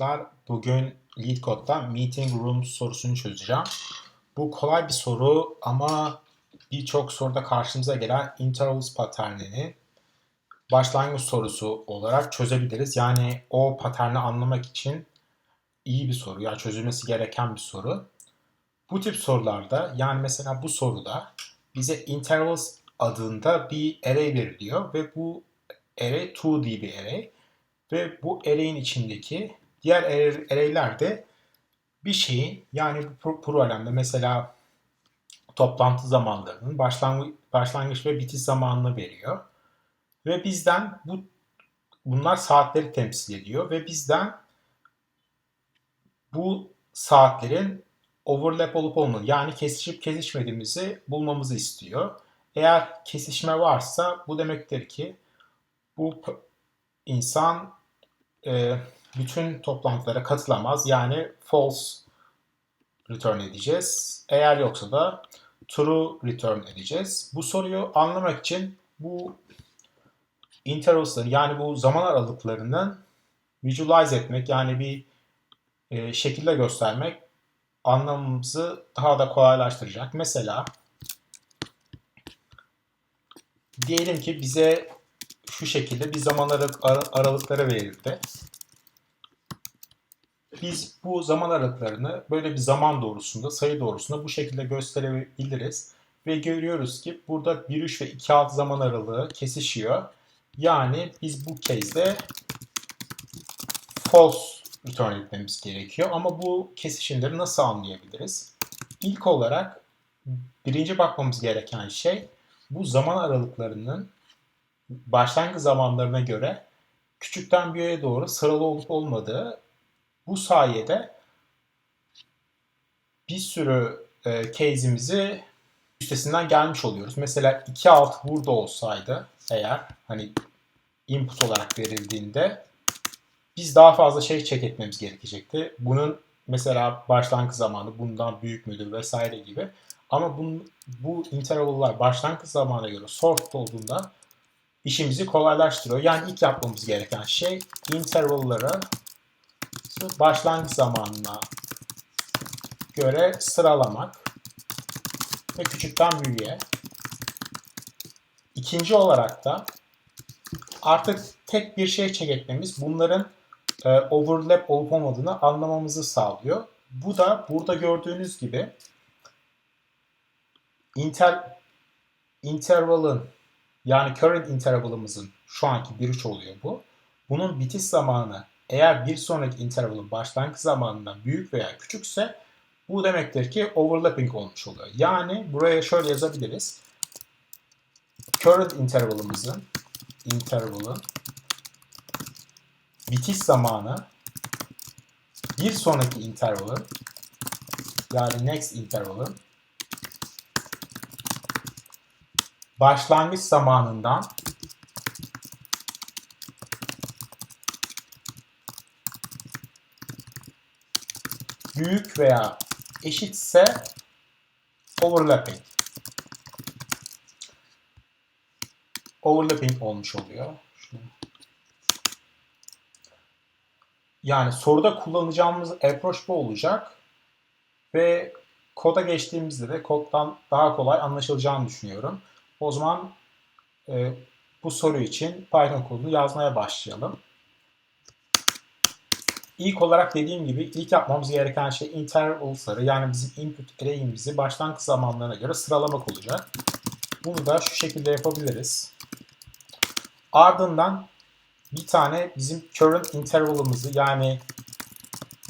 Arkadaşlar bugün LeetCode'da Meeting Room sorusunu çözeceğim. Bu kolay bir soru ama birçok soruda karşımıza gelen intervals paternini başlangıç sorusu olarak çözebiliriz. Yani o paterni anlamak için iyi bir soru. Yani çözülmesi gereken bir soru. Bu tip sorularda yani mesela bu soruda bize intervals adında bir array veriliyor ve bu array 2D bir array ve bu array'in içindeki diğer array'ler de bir şeyin yani bu problemde mesela toplantı zamanlarının başlangıç, başlangıç ve bitiş zamanını veriyor. Ve bizden bu bunlar saatleri temsil ediyor ve bizden bu saatlerin overlap olup olmadığını yani kesişip kesişmediğimizi bulmamızı istiyor. Eğer kesişme varsa bu demektir ki bu insan e, bütün toplantılara katılamaz. Yani false return edeceğiz. Eğer yoksa da true return edeceğiz. Bu soruyu anlamak için bu intervals'ları yani bu zaman aralıklarını visualize etmek yani bir e, şekilde göstermek anlamımızı daha da kolaylaştıracak. Mesela diyelim ki bize şu şekilde bir zaman aralıkları verildi. Biz bu zaman aralıklarını böyle bir zaman doğrusunda, sayı doğrusunda bu şekilde gösterebiliriz. Ve görüyoruz ki burada 1-3 ve 2-6 zaman aralığı kesişiyor. Yani biz bu case'de false return etmemiz gerekiyor. Ama bu kesişimleri nasıl anlayabiliriz? İlk olarak birinci bakmamız gereken şey bu zaman aralıklarının başlangıç zamanlarına göre küçükten büyüğe doğru sıralı olup olmadığı bu sayede bir sürü e, case'imizi üstesinden gelmiş oluyoruz. Mesela 2 alt burada olsaydı eğer hani input olarak verildiğinde biz daha fazla şey check etmemiz gerekecekti. Bunun mesela başlangıç zamanı bundan büyük müdür vesaire gibi. Ama bunun, bu interval'lar başlangıç zamanına göre sort olduğunda işimizi kolaylaştırıyor. Yani ilk yapmamız gereken şey interval'ları başlangıç zamanına göre sıralamak ve küçükten büyüğe. İkinci olarak da artık tek bir şey check etmemiz bunların e, overlap olup olmadığını anlamamızı sağlıyor. Bu da burada gördüğünüz gibi inter interval'ın yani current interval'ımızın şu anki 1-3 oluyor bu. Bunun bitiş zamanı eğer bir sonraki interval'ın başlangıç zamanından büyük veya küçükse bu demektir ki overlapping olmuş oluyor. Yani buraya şöyle yazabiliriz. Current interval'ımızın interval'ın bitiş zamanı bir sonraki interval'ın yani next interval'ın başlangıç zamanından büyük veya eşitse overlapping. Overlapping olmuş oluyor. Yani soruda kullanacağımız approach bu olacak. Ve koda geçtiğimizde de koddan daha kolay anlaşılacağını düşünüyorum. O zaman e, bu soru için Python kodunu yazmaya başlayalım. İlk olarak dediğim gibi ilk yapmamız gereken şey intervals'ları yani bizim input array'imizi başlangıç zamanlarına göre sıralamak olacak. Bunu da şu şekilde yapabiliriz. Ardından bir tane bizim current interval'ımızı yani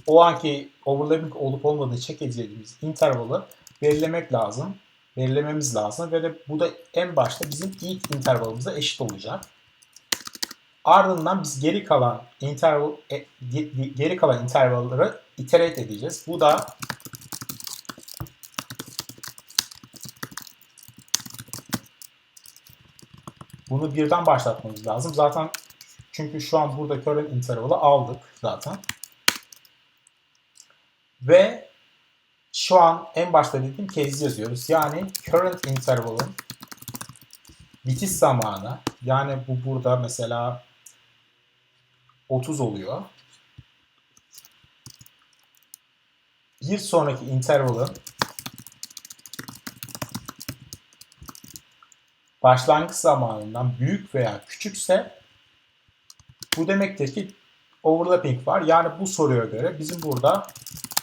o anki overlapping olup olmadığını check edeceğimiz interval'ı belirlemek lazım. Belirlememiz lazım ve de bu da en başta bizim ilk intervalımıza eşit olacak. Ardından biz geri kalan interval e, geri kalan intervalları iterate edeceğiz. Bu da bunu birden başlatmamız lazım. Zaten çünkü şu an burada current interval'ı aldık zaten. Ve şu an en başta dediğim case yazıyoruz. Yani current interval'ın bitiş zamanı yani bu burada mesela 30 oluyor. bir sonraki interval'ın başlangıç zamanından büyük veya küçükse bu demektir ki overlapping var. Yani bu soruya göre bizim burada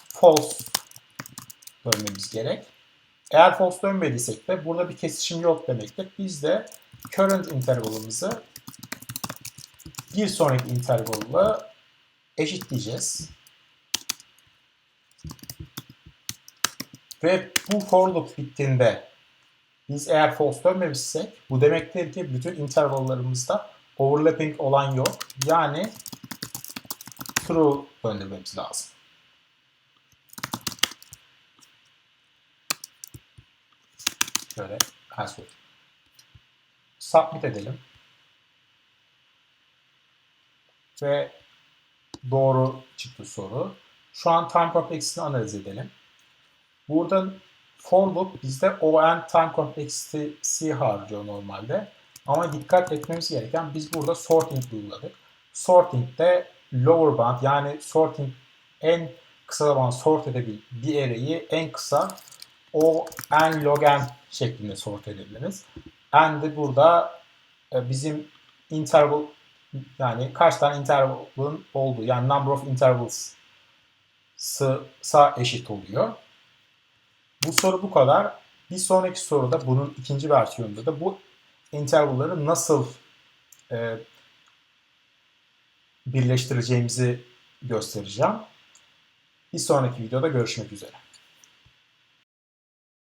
false dönmemiz gerek. Eğer false dönmediysek de burada bir kesişim yok demektir. Biz de current intervalımızı bir sonraki intervalla eşitleyeceğiz. Ve bu for loop bittiğinde biz eğer false dönmemişsek bu demektir ki bütün intervallarımızda overlapping olan yok. Yani true döndürmemiz lazım. Böyle password. Submit edelim. Ve doğru çıktı soru. Şu an time complexity'ni analiz edelim. Burada for loop bizde on time complexity harcıyor normalde. Ama dikkat etmemiz gereken biz burada sorting uyguladık. Sorting'de lower bound yani sorting en kısa zaman sort edebil bir array'i en kısa o n log n şeklinde sort edebiliriz. N de burada e, bizim interval yani kaç tane interval'ın olduğu yani number of intervals eşit oluyor. Bu soru bu kadar. Bir sonraki soruda bunun ikinci versiyonunda da bu intervalları nasıl e, birleştireceğimizi göstereceğim. Bir sonraki videoda görüşmek üzere.